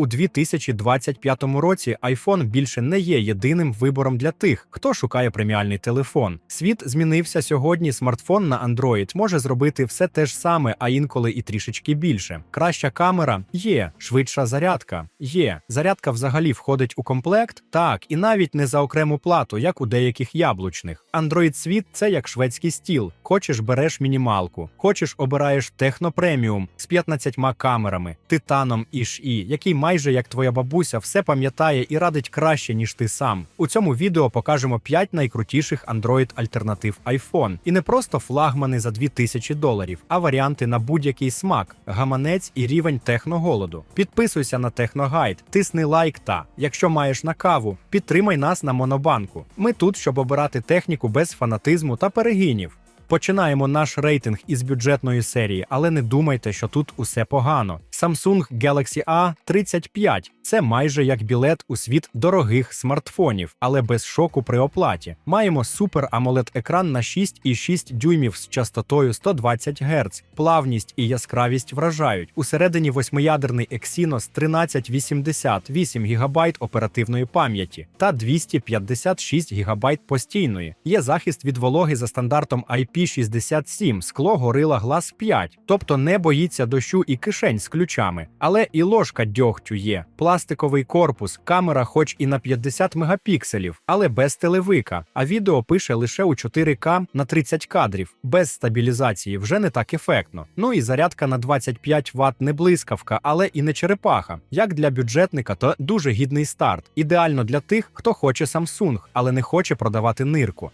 У 2025 році iPhone більше не є єдиним вибором для тих, хто шукає преміальний телефон. Світ змінився сьогодні. Смартфон на Android може зробити все те ж саме, а інколи і трішечки більше. Краща камера є, швидша зарядка є. Зарядка взагалі входить у комплект, так, і навіть не за окрему плату, як у деяких яблучних. Android світ це як шведський стіл. Хочеш береш мінімалку, хочеш обираєш технопреміум з 15 камерами, титаном і ШІ, який майже як твоя бабуся все пам'ятає і радить краще, ніж ти сам. У цьому відео покажемо 5 найкрутіших Android альтернатив iPhone. І не просто флагмани за 2000 доларів, а варіанти на будь-який смак, гаманець і рівень техноголоду. Підписуйся на Техногайд, тисни лайк та, якщо маєш на каву, підтримай нас на Монобанку. Ми тут, щоб обирати техніку без фанатизму та перегинів. Починаємо наш рейтинг із бюджетної серії, але не думайте, що тут усе погано. Samsung Galaxy A 35 це майже як білет у світ дорогих смартфонів, але без шоку при оплаті. Маємо супер amoled екран на 6,6 дюймів з частотою 120 Гц. Плавність і яскравість вражають. Усередині восьмиядерний Exynos 1380, 8 ГБ оперативної пам'яті та 256 ГБ постійної. Є захист від вологи за стандартом IP67, скло Gorilla Glass 5, тобто не боїться дощу і кишень з ключами, але і ложка дьогтю є. Пластиковий корпус, камера, хоч і на 50 мегапікселів, але без телевика. А відео пише лише у 4К на 30 кадрів, без стабілізації, вже не так ефектно. Ну і зарядка на 25 Вт не блискавка, але і не черепаха. Як для бюджетника, то дуже гідний старт. Ідеально для тих, хто хоче Samsung, але не хоче продавати нирку.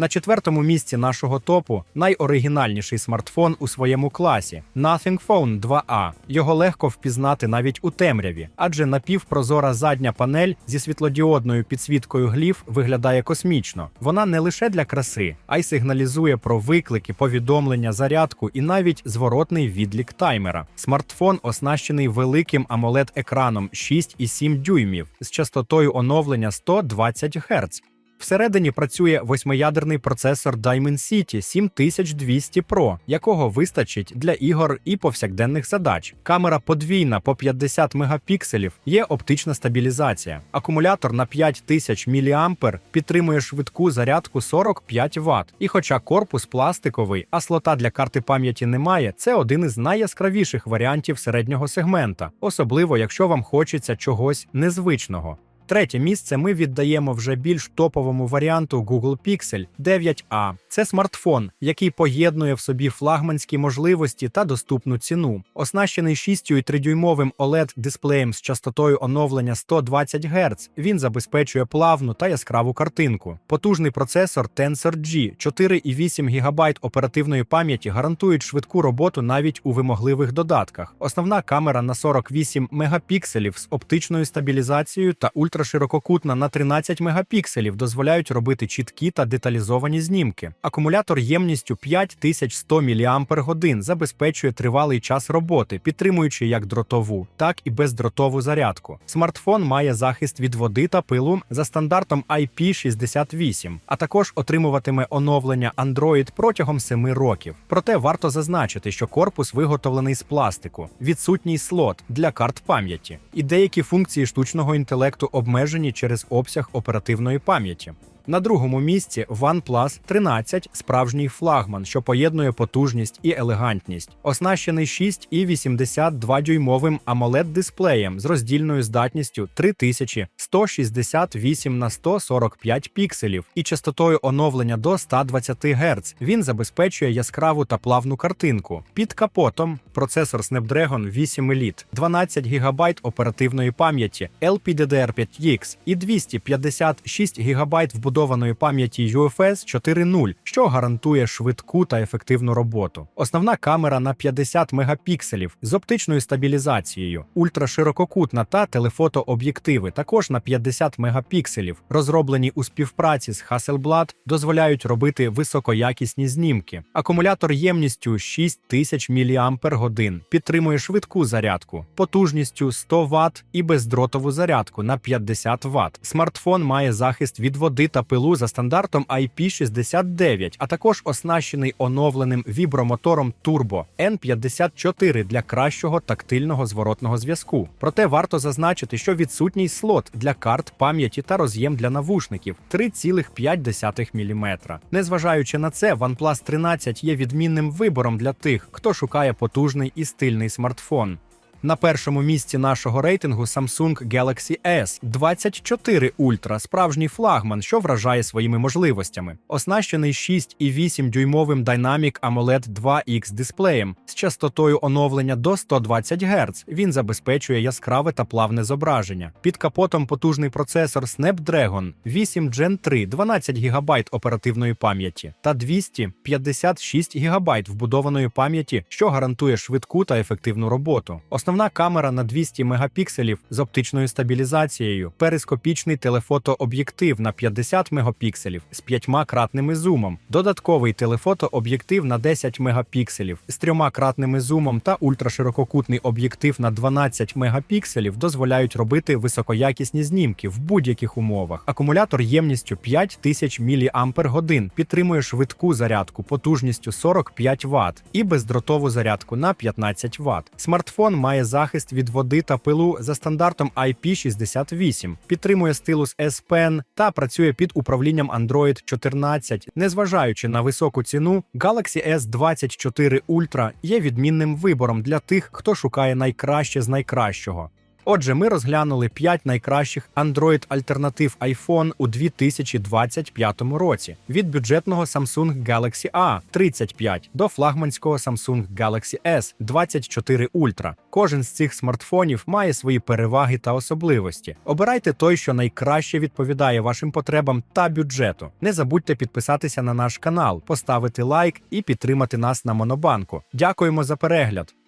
На четвертому місці нашого топу найоригінальніший смартфон у своєму класі Nothing Phone 2A. Його легко впізнати навіть у темряві, адже напівпрозора задня панель зі світлодіодною підсвіткою гліф виглядає космічно. Вона не лише для краси, а й сигналізує про виклики, повідомлення, зарядку і навіть зворотний відлік таймера. Смартфон оснащений великим amoled екраном 6,7 дюймів з частотою оновлення 120 Гц. Всередині працює восьмиядерний процесор Diamond City 7200 Pro, якого вистачить для ігор і повсякденних задач. Камера подвійна по 50 мегапікселів, є оптична стабілізація. Акумулятор на 5000 мА підтримує швидку зарядку 45 Вт. І хоча корпус пластиковий, а слота для карти пам'яті немає, це один із найяскравіших варіантів середнього сегмента, особливо якщо вам хочеться чогось незвичного. Третє місце ми віддаємо вже більш топовому варіанту Google Pixel 9a. Це смартфон, який поєднує в собі флагманські можливості та доступну ціну. Оснащений 6,3-дюймовим OLED-дисплеєм з частотою оновлення 120 Гц. Він забезпечує плавну та яскраву картинку. Потужний процесор Tensor G, 4,8 ГБ оперативної пам'яті гарантують швидку роботу навіть у вимогливих додатках. Основна камера на 48 мегапікселів з оптичною стабілізацією та ультраширококутна на 13 мегапікселів дозволяють робити чіткі та деталізовані знімки. Акумулятор ємністю 5100 мАч забезпечує тривалий час роботи, підтримуючи як дротову, так і бездротову зарядку. Смартфон має захист від води та пилу за стандартом IP68, а також отримуватиме оновлення Android протягом 7 років. Проте варто зазначити, що корпус виготовлений з пластику, відсутній слот для карт пам'яті, і деякі функції штучного інтелекту обмежені через обсяг оперативної пам'яті. На другому місці OnePlus 13 справжній флагман, що поєднує потужність і елегантність, оснащений 6,82 дюймовим amoled дисплеєм з роздільною здатністю 3168 на 145 пікселів і частотою оновлення до 120 Гц. Він забезпечує яскраву та плавну картинку. Під капотом процесор Snapdragon 8 Elite, 12 ГБ оперативної пам'яті, LPDDR5X і 256 ГБ вбудованої пам'яті UFS 4.0, що гарантує швидку та ефективну роботу. Основна камера на 50 мегапікселів з оптичною стабілізацією, ультраширококутна та телефотооб'єктиви також на 50 мегапікселів, розроблені у співпраці з Hasselblad, дозволяють робити високоякісні знімки. Акумулятор ємністю 6000 мАч підтримує швидку зарядку, потужністю 100 Вт і бездротову зарядку на 50 Вт. Смартфон має захист від води та пилу за стандартом IP69, а також оснащений оновленим вібромотором Turbo N54 для кращого тактильного зворотного зв'язку. Проте варто зазначити, що відсутній слот для карт пам'яті та роз'єм для навушників 3,5 мм. Незважаючи на це, OnePlus 13 є відмінним вибором для тих, хто шукає потужний і стильний смартфон. На першому місці нашого рейтингу Samsung Galaxy S24 Ultra – справжній флагман, що вражає своїми можливостями. Оснащений 6,8 дюймовим Dynamic AMOLED 2X дисплеєм з частотою оновлення до 120 Гц. Він забезпечує яскраве та плавне зображення. Під капотом потужний процесор Snapdragon 8 Gen 3, 12 ГБ оперативної пам'яті та 256 ГБ вбудованої пам'яті, що гарантує швидку та ефективну роботу. Основна камера на 200 мегапікселів з оптичною стабілізацією, перископічний телефотооб'єктив на 50 мегапікселів з п'ятьма-кратними зумом, додатковий телефотооб'єктив на 10 мегапікселів з трьома-кратними зумом та ультраширококутний об'єктив на 12 мегапікселів дозволяють робити високоякісні знімки в будь-яких умовах. Акумулятор ємністю 5000 мАч підтримує швидку зарядку потужністю 45 Вт і бездротову зарядку на 15 Вт. Смартфон має захист від води та пилу за стандартом IP68, підтримує стилус S Pen та працює під управлінням Android 14. Незважаючи на високу ціну, Galaxy S24 Ultra є відмінним вибором для тих, хто шукає найкраще з найкращого. Отже, ми розглянули 5 найкращих Android-альтернатив iPhone у 2025 році від бюджетного Samsung Galaxy A 35 до флагманського Samsung Galaxy S 24 Ultra. Кожен з цих смартфонів має свої переваги та особливості. Обирайте той, що найкраще відповідає вашим потребам та бюджету. Не забудьте підписатися на наш канал, поставити лайк і підтримати нас на Монобанку. Дякуємо за перегляд!